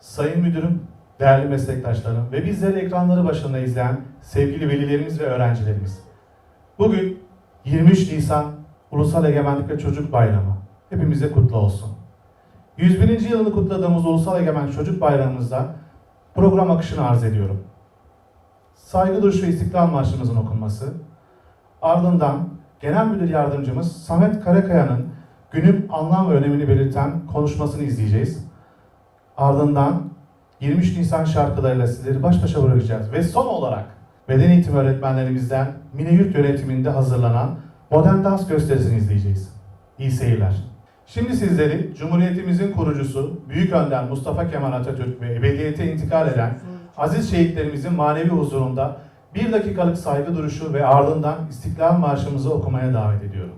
Sayın Müdürüm, değerli meslektaşlarım ve bizleri ekranları başında izleyen sevgili velilerimiz ve öğrencilerimiz. Bugün 23 Nisan Ulusal Egemenlik ve Çocuk Bayramı. Hepimize kutlu olsun. 101. yılını kutladığımız Ulusal Egemen Çocuk Bayramımızda program akışını arz ediyorum. Saygı duruşu ve İstiklal Marşımızın okunması, ardından Genel Müdür Yardımcımız Samet Karakaya'nın günün anlam ve önemini belirten konuşmasını izleyeceğiz. Ardından 23 Nisan şarkılarıyla sizleri baş başa bırakacağız. Ve son olarak beden eğitimi öğretmenlerimizden Mine Yurt yönetiminde hazırlanan modern dans gösterisini izleyeceğiz. İyi seyirler. Şimdi sizleri Cumhuriyetimizin kurucusu Büyük Önder Mustafa Kemal Atatürk ve ebediyete intikal eden aziz şehitlerimizin manevi huzurunda bir dakikalık saygı duruşu ve ardından İstiklal Marşımızı okumaya davet ediyorum.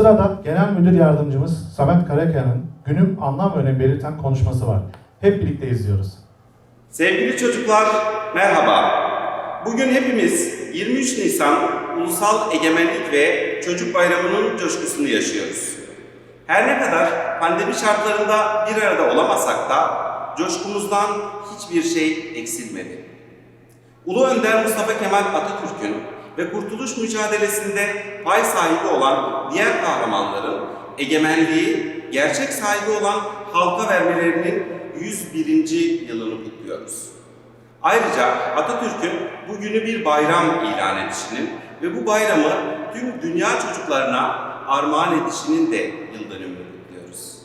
Sırada Genel Müdür Yardımcımız Samet Karakaya'nın günün anlam ve önemi belirten konuşması var. Hep birlikte izliyoruz. Sevgili çocuklar, merhaba. Bugün hepimiz 23 Nisan Ulusal Egemenlik ve Çocuk Bayramı'nın coşkusunu yaşıyoruz. Her ne kadar pandemi şartlarında bir arada olamasak da coşkumuzdan hiçbir şey eksilmedi. Ulu Önder Mustafa Kemal Atatürk'ün ve kurtuluş mücadelesinde pay sahibi olan diğer kahramanların egemenliği gerçek sahibi olan halka vermelerinin 101. yılını kutluyoruz. Ayrıca Atatürk'ün bugünü bir bayram ilan edişinin ve bu bayramı tüm dünya çocuklarına armağan edişinin de yıl dönümünü kutluyoruz.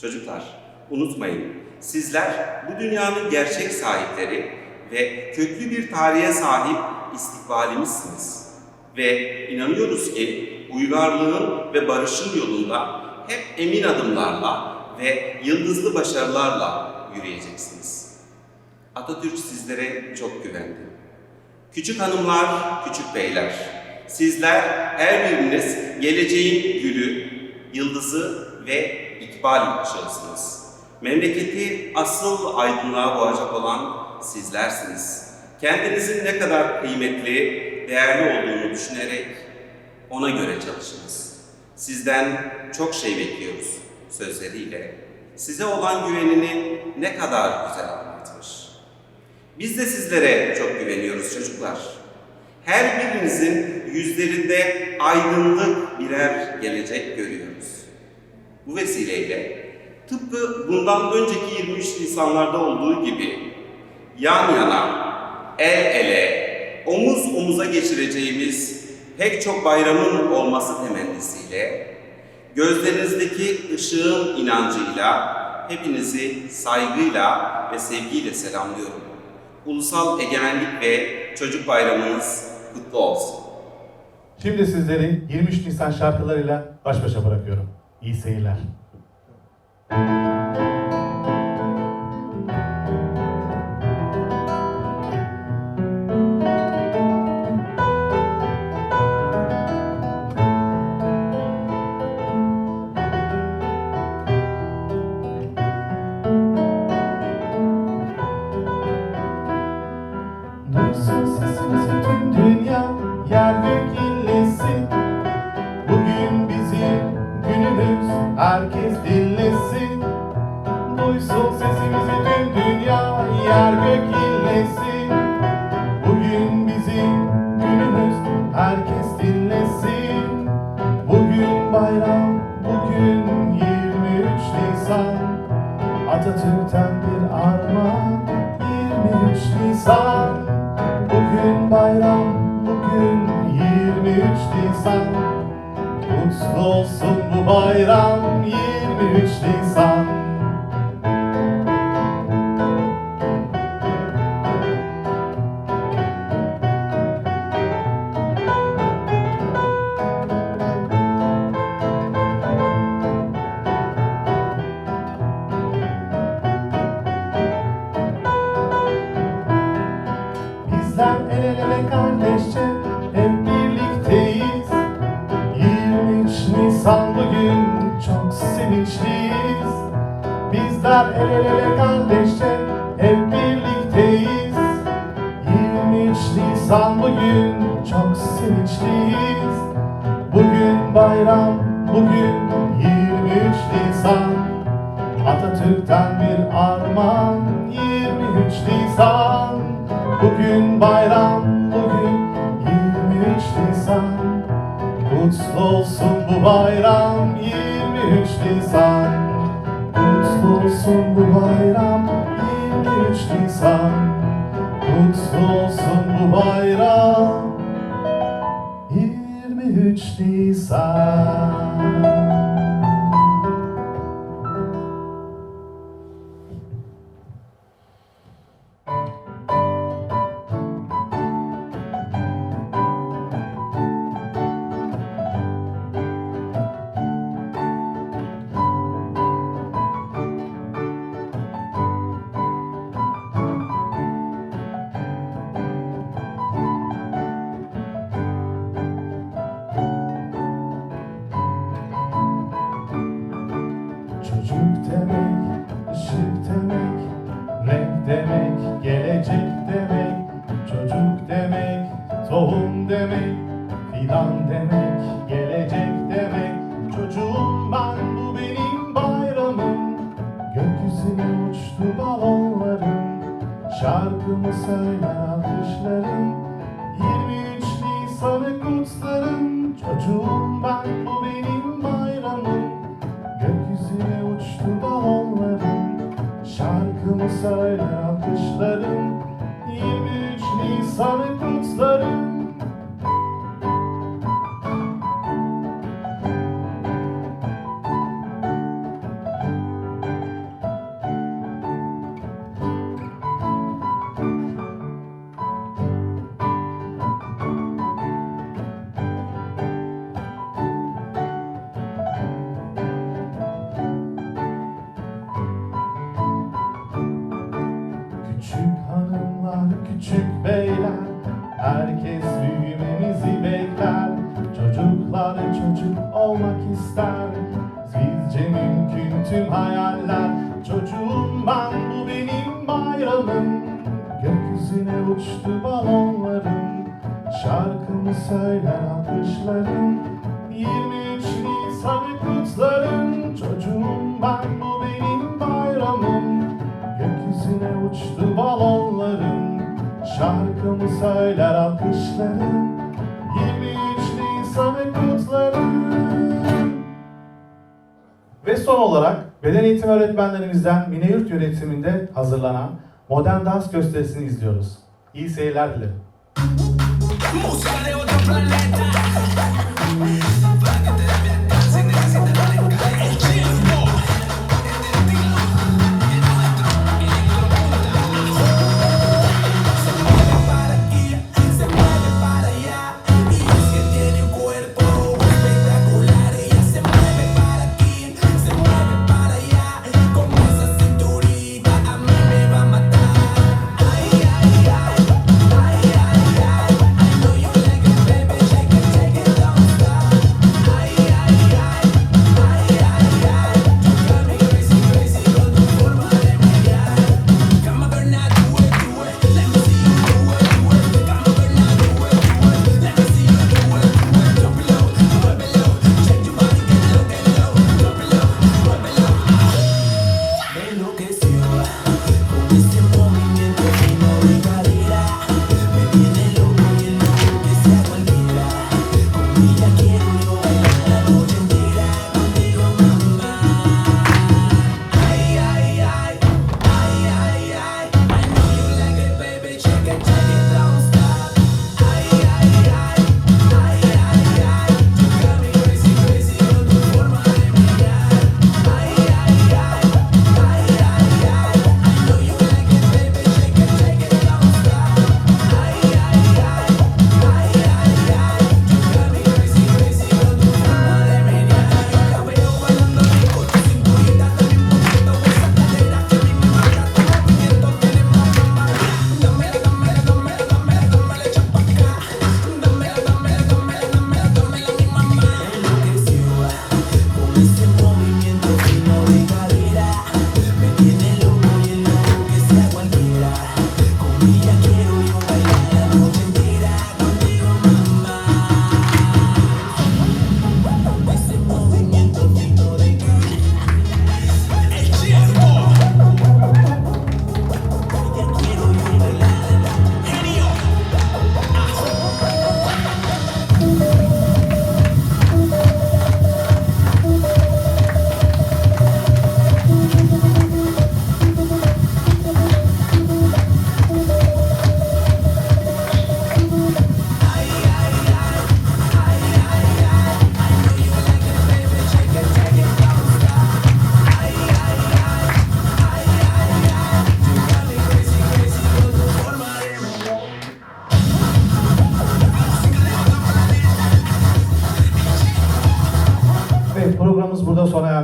Çocuklar, unutmayın, sizler bu dünyanın gerçek sahipleri ve köklü bir tarihe sahip istikbalimizsiniz. Ve inanıyoruz ki uygarlığın ve barışın yolunda hep emin adımlarla ve yıldızlı başarılarla yürüyeceksiniz. Atatürk sizlere çok güvendi. Küçük hanımlar, küçük beyler, sizler her biriniz geleceğin gülü, yıldızı ve ikbal ışığısınız. Memleketi asıl aydınlığa boğacak olan sizlersiniz. Kendinizin ne kadar kıymetli, değerli olduğunu düşünerek ona göre çalışınız. Sizden çok şey bekliyoruz sözleriyle. Size olan güvenini ne kadar güzel anlatmış. Biz de sizlere çok güveniyoruz çocuklar. Her birinizin yüzlerinde aydınlık birer gelecek görüyoruz. Bu vesileyle tıpkı bundan önceki 23 Nisanlarda olduğu gibi yan yana, omuz omuza geçireceğimiz pek çok bayramın olması temennisiyle gözlerinizdeki ışığın inancıyla hepinizi saygıyla ve sevgiyle selamlıyorum. Ulusal Egemenlik ve Çocuk Bayramınız kutlu olsun. Şimdi sizleri 23 Nisan şarkılarıyla baş başa bırakıyorum. İyi seyirler. Gök inlesin. Bugün bizim günümüz, herkes dinlesin. Duysun sesimizi tüm dünya, yer gök inlesin. Bugün bizim günümüz, herkes dinlesin. Bugün bayram, bugün 23 Nisan. Atatürk'ten bir armağan 23 Nisan olsun bu bayram 23 Nisan bugün çok sevinçliyiz. Bugün bayram, bugün 23 Nisan. Atatürk'ten bir armağan 23 Nisan. Bugün bayram, bugün 23 Nisan. Kutlu olsun bu bayram 23 Nisan. Kutlu olsun bu bayram 23 Nisan. Kutlu olsun bu bayram 23 Nisan beyler. Herkes büyümemizi bekler. Çocuklar çocuk olmak ister. Bizce mümkün tüm hayaller? Çocuğum ben, bu benim bayramım. Gökyüzüne uçtu balonlarım. Şarkımı söyler alkışlarım. 23 Nisan'ı kutlarım. Çocuğum ben, bu benim bayramım. Gökyüzüne uçtu Şarkımı söyler alkışlarım 23 Nisan'ı kutlarım Ve son olarak beden eğitimi öğretmenlerimizden Mine Yurt yönetiminde hazırlanan modern dans gösterisini izliyoruz. İyi seyirler dilerim.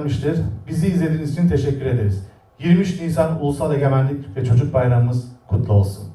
Ermiştir. Bizi izlediğiniz için teşekkür ederiz. 23 Nisan Ulusal Egemenlik ve Çocuk Bayramımız kutlu olsun.